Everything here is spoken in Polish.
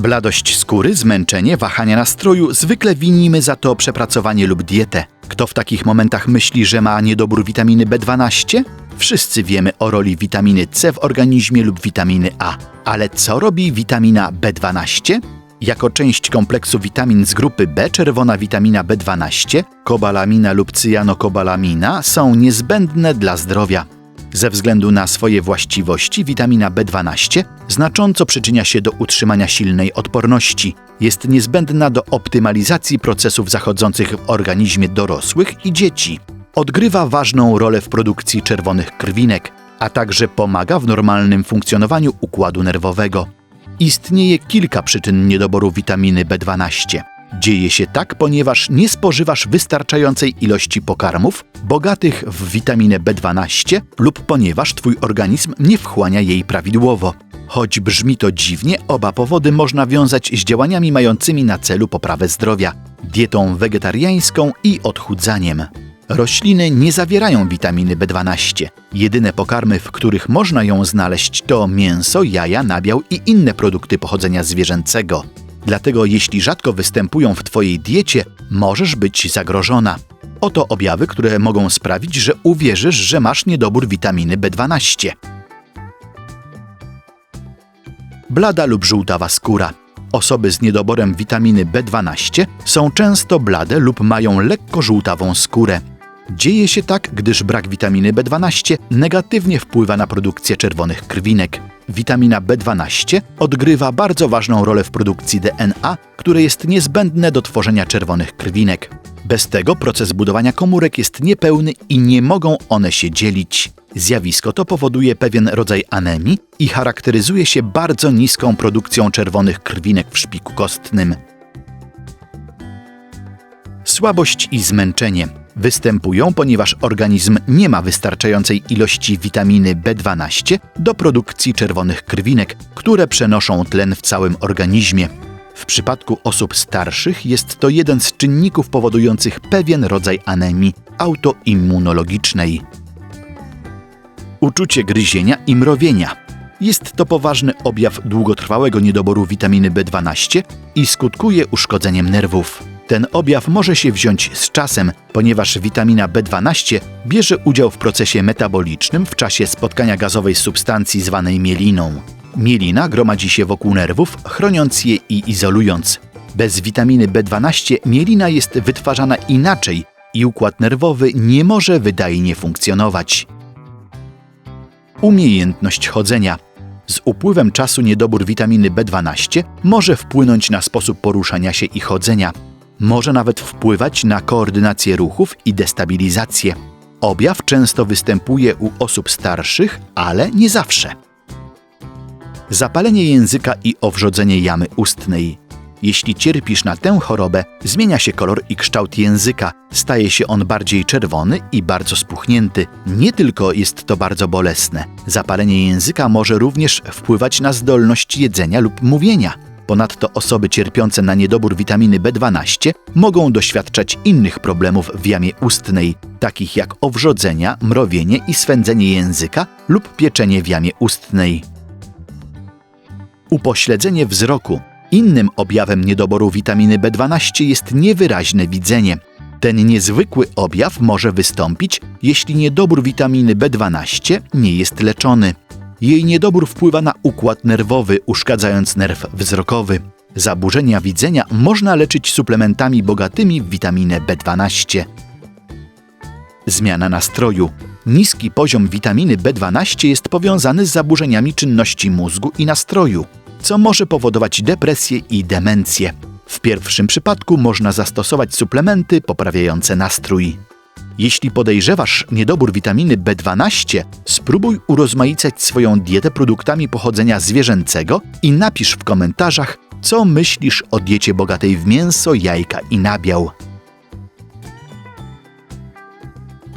Bladość skóry, zmęczenie, wahania nastroju zwykle winimy za to przepracowanie lub dietę. Kto w takich momentach myśli, że ma niedobór witaminy B12? Wszyscy wiemy o roli witaminy C w organizmie lub witaminy A. Ale co robi witamina B12? Jako część kompleksu witamin z grupy B czerwona witamina B12, kobalamina lub cyjanokobalamina są niezbędne dla zdrowia. Ze względu na swoje właściwości witamina B12 znacząco przyczynia się do utrzymania silnej odporności. Jest niezbędna do optymalizacji procesów zachodzących w organizmie dorosłych i dzieci. Odgrywa ważną rolę w produkcji czerwonych krwinek, a także pomaga w normalnym funkcjonowaniu układu nerwowego. Istnieje kilka przyczyn niedoboru witaminy B12. Dzieje się tak, ponieważ nie spożywasz wystarczającej ilości pokarmów bogatych w witaminę B12 lub ponieważ twój organizm nie wchłania jej prawidłowo. Choć brzmi to dziwnie, oba powody można wiązać z działaniami mającymi na celu poprawę zdrowia, dietą wegetariańską i odchudzaniem. Rośliny nie zawierają witaminy B12. Jedyne pokarmy, w których można ją znaleźć, to mięso, jaja, nabiał i inne produkty pochodzenia zwierzęcego. Dlatego jeśli rzadko występują w Twojej diecie, możesz być zagrożona. Oto objawy, które mogą sprawić, że uwierzysz, że masz niedobór witaminy B12. Blada lub żółtawa skóra. Osoby z niedoborem witaminy B12 są często blade lub mają lekko żółtawą skórę. Dzieje się tak, gdyż brak witaminy B12 negatywnie wpływa na produkcję czerwonych krwinek. Witamina B12 odgrywa bardzo ważną rolę w produkcji DNA, które jest niezbędne do tworzenia czerwonych krwinek. Bez tego proces budowania komórek jest niepełny i nie mogą one się dzielić. Zjawisko to powoduje pewien rodzaj anemii i charakteryzuje się bardzo niską produkcją czerwonych krwinek w szpiku kostnym. Słabość i zmęczenie występują, ponieważ organizm nie ma wystarczającej ilości witaminy B12 do produkcji czerwonych krwinek, które przenoszą tlen w całym organizmie. W przypadku osób starszych jest to jeden z czynników powodujących pewien rodzaj anemii autoimmunologicznej. Uczucie gryzienia i mrowienia. Jest to poważny objaw długotrwałego niedoboru witaminy B12 i skutkuje uszkodzeniem nerwów. Ten objaw może się wziąć z czasem, ponieważ witamina B12 bierze udział w procesie metabolicznym w czasie spotkania gazowej substancji zwanej mieliną. Mielina gromadzi się wokół nerwów, chroniąc je i izolując. Bez witaminy B12 mielina jest wytwarzana inaczej i układ nerwowy nie może wydajnie funkcjonować. Umiejętność chodzenia. Z upływem czasu niedobór witaminy B12 może wpłynąć na sposób poruszania się i chodzenia. Może nawet wpływać na koordynację ruchów i destabilizację. Objaw często występuje u osób starszych, ale nie zawsze. Zapalenie języka i owrzodzenie jamy ustnej. Jeśli cierpisz na tę chorobę, zmienia się kolor i kształt języka, staje się on bardziej czerwony i bardzo spuchnięty. Nie tylko jest to bardzo bolesne, zapalenie języka może również wpływać na zdolność jedzenia lub mówienia. Ponadto osoby cierpiące na niedobór witaminy B12 mogą doświadczać innych problemów w jamie ustnej, takich jak owrzodzenia, mrowienie i swędzenie języka lub pieczenie w jamie ustnej. Upośledzenie wzroku. Innym objawem niedoboru witaminy B12 jest niewyraźne widzenie. Ten niezwykły objaw może wystąpić, jeśli niedobór witaminy B12 nie jest leczony. Jej niedobór wpływa na układ nerwowy, uszkadzając nerw wzrokowy. Zaburzenia widzenia można leczyć suplementami bogatymi w witaminę B12. Zmiana nastroju. Niski poziom witaminy B12 jest powiązany z zaburzeniami czynności mózgu i nastroju, co może powodować depresję i demencję. W pierwszym przypadku można zastosować suplementy poprawiające nastrój. Jeśli podejrzewasz niedobór witaminy B12, spróbuj urozmaicać swoją dietę produktami pochodzenia zwierzęcego i napisz w komentarzach, co myślisz o diecie bogatej w mięso, jajka i nabiał.